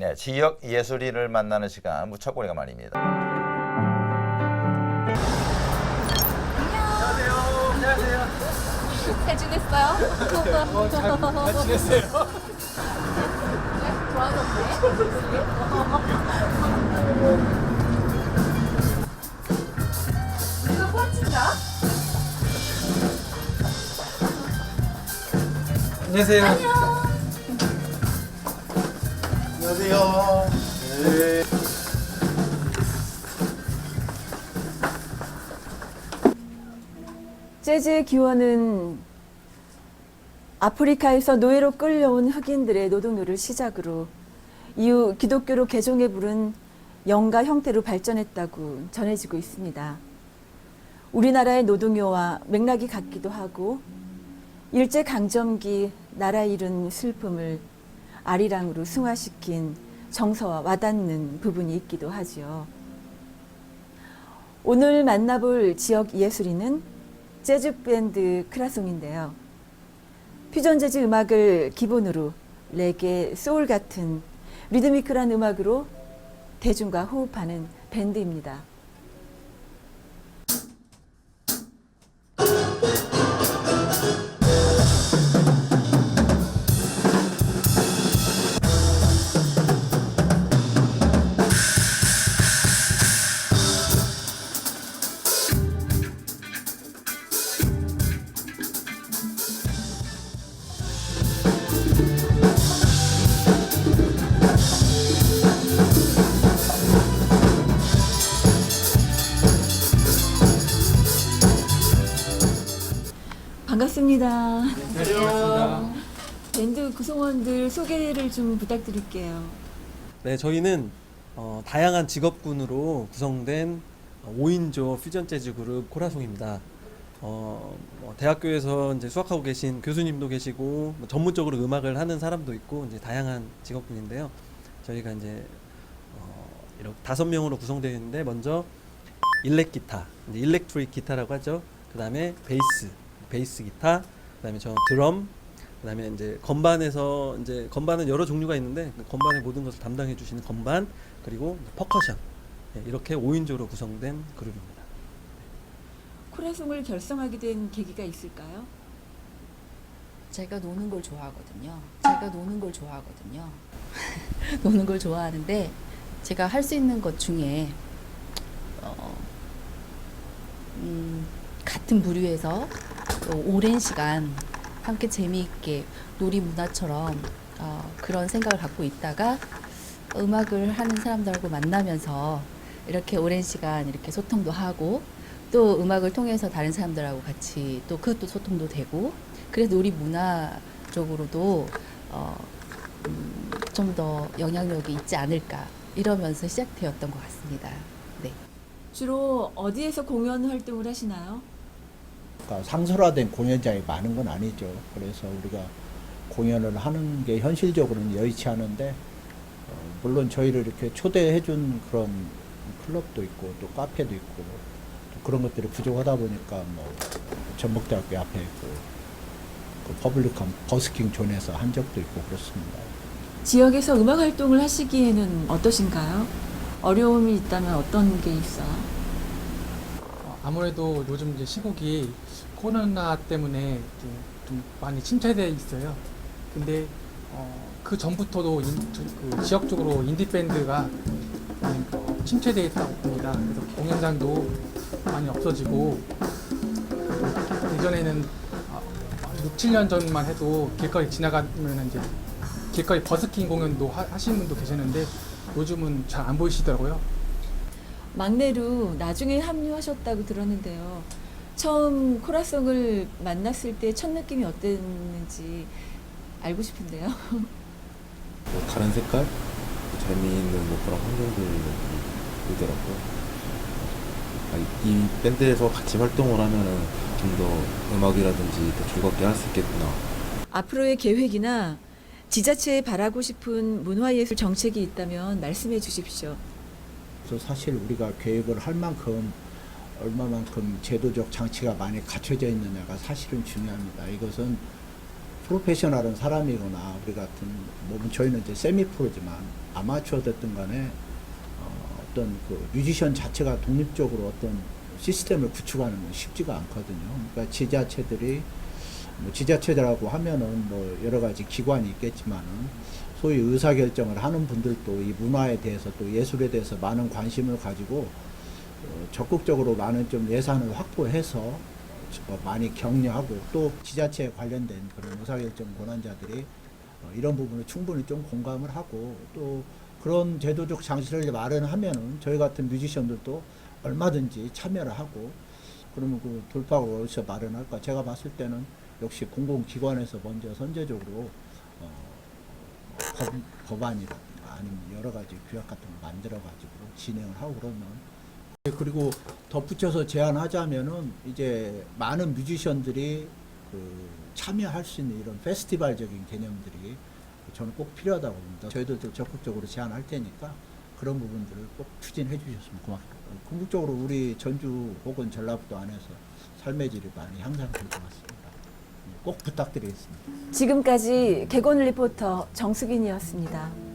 네, 지역 예술인을 만나는 시간 무척 오래간만입니다. 잘 지냈어요? 어, 잘, 잘 지냈어요? 좋아졌네. 이거 꼴찌인가? 안녕하세요. 안녕 하세요. 네. 재즈의 기원은 아프리카에서 노예로 끌려온 흑인들의 노동요를 시작으로 이후 기독교로 개종해 부른 영가 형태로 발전했다고 전해지고 있습니다. 우리나라의 노동요와 맥락이 같기도 하고 일제 강점기 나라 잃은 슬픔을 아리랑으로 승화시킨 정서와 와닿는 부분이 있기도 하지요. 오늘 만나볼 지역 예술인은 재즈 밴드 크라송인데요. 퓨전 재즈 음악을 기본으로 레게, 소울 같은 리드미컬한 음악으로 대중과 호흡하는 밴드입니다. 반갑습니다. 반갑습니다. 밴드 구성원들 소개를 좀 부탁드릴게요. 네, 저희는 어, 다양한 직업군으로 구성된 5인조 퓨전 재즈 그룹 코라송입니다. 어, 뭐 대학교에서 이제 수학하고 계신 교수님도 계시고 뭐 전문적으로 음악을 하는 사람도 있고 이제 다양한 직업군인데요. 저희가 이제 어, 이렇게 다섯 명으로 구성되어 있는데 먼저 일렉 기타, 이제 일렉트릭 기타라고 하죠. 그 다음에 베이스, 베이스 기타, 그다음에 저 드럼, 그다음에 이제 건반에서 이제 건반은 여러 종류가 있는데 그 건반의 모든 것을 담당해 주시는 건반 그리고 퍼커션 네, 이렇게 5인조로 구성된 그룹입니다. 코라송을 결성하게 된 계기가 있을까요? 제가 노는 걸 좋아하거든요. 제가 노는 걸 좋아하거든요. 노는 걸 좋아하는데 제가 할 수 있는 것 중에 어, 음, 같은 부류에서 또 오랜 시간 함께 재미있게 놀이 문화처럼 어, 그런 생각을 갖고 있다가 음악을 하는 사람들하고 만나면서 이렇게 오랜 시간 이렇게 소통도 하고 또 음악을 통해서 다른 사람들하고 같이 또 그것도 소통도 되고 그래서 놀이 문화 쪽으로도 어, 음, 좀더 영향력이 있지 않을까 이러면서 시작되었던 것 같습니다. 네. 주로 어디에서 공연 활동을 하시나요? 그러니까 상설화된 공연장이 많은 건 아니죠. 그래서 우리가 공연을 하는 게 현실적으로는 여의치 않은데 어, 물론 저희를 이렇게 초대해 준 그런 클럽도 있고 또 카페도 있고 또 그런 것들이 부족하다 보니까 뭐 전북대학교 앞에 그, 그 퍼블릭한 버스킹 존에서 한 적도 있고 그렇습니다. 지역에서 음악 활동을 하시기에는 어떠신가요? 어려움이 있다면 어떤 게 있어요? 어, 아무래도 요즘 이제 시국이 코로나 때문에 좀, 좀 많이 침체돼 있어요. 근데 어, 그 전부터도 인- 저- 그 지역적으로 인디 밴드가 어, 침체돼 있다고 봅니다. 그래서 공연장도 많이 없어지고 예전에는 어, 6, 7년 전만 해도 길거리 지나가면 이제 길거리 버스킹 공연도 하, 하시는 분도 계셨는데 요즘은 잘 안 보이시더라고요. 막내로 나중에 합류하셨다고 들었는데요. 처음 코라송을 만났을 때 첫 느낌이 어땠는지 알고 싶은데요. 뭐 다른 색깔, 재미있는 뭐 그런 환경들이 보이더라고요. 아, 이- 이 밴드에서 같이 활동을 하면은 좀 더 음악이라든지 더 즐겁게 할 수 있겠구나. 앞으로의 계획이나 지자체에 바라고 싶은 문화예술 정책이 있다면 말씀해 주십시오. 그래서 사실 우리가 계획을 할 만큼 얼마만큼 제도적 장치가 많이 갖춰져 있느냐가 사실은 중요합니다. 이것은 프로페셔널한 사람이거나 우리 같은 뭐 저희는 이제 세미 프로지만 아마추어 됐든 간에 어, 어떤 그 뮤지션 자체가 독립적으로 어떤 시스템을 구축하는 건 쉽지가 않거든요. 그러니까 지자체들이 뭐 지자체라고 하면은 뭐 여러 가지 기관이 있겠지만은 소위 의사 결정을 하는 분들도 이 문화에 대해서 또 예술에 대해서 많은 관심을 가지고 어, 적극적으로 많은 좀 예산을 확보해서 어, 많이 격려하고 또 지자체에 관련된 그런 의사결정 권한자들이 어, 이런 부분을 충분히 좀 공감을 하고 또 그런 제도적 장치를 마련하면은 저희 같은 뮤지션들도 얼마든지 참여를 하고 그러면 그 돌파구를 어디서 마련할까? 제가 봤을 때는 역시 공공기관에서 먼저 선제적으로 어, 법, 법안이라든가 아니면 여러 가지 규약 같은 걸 만들어 가지고 진행을 하고 그러면 그리고 덧붙여서 제안하자면은 이제 많은 뮤지션들이 그 참여할 수 있는 이런 페스티벌적인 개념들이 저는 꼭 필요하다고 봅니다. 저희들도 적극적으로 제안할 테니까 그런 부분들을 꼭 추진해 주셨으면 고맙겠습니다. 궁극적으로 우리 전주 혹은 전라북도 안에서 삶의 질이 많이 향상될 것 같습니다. 꼭 부탁드리겠습니다. 지금까지 개건 리포터 정수긴이었습니다.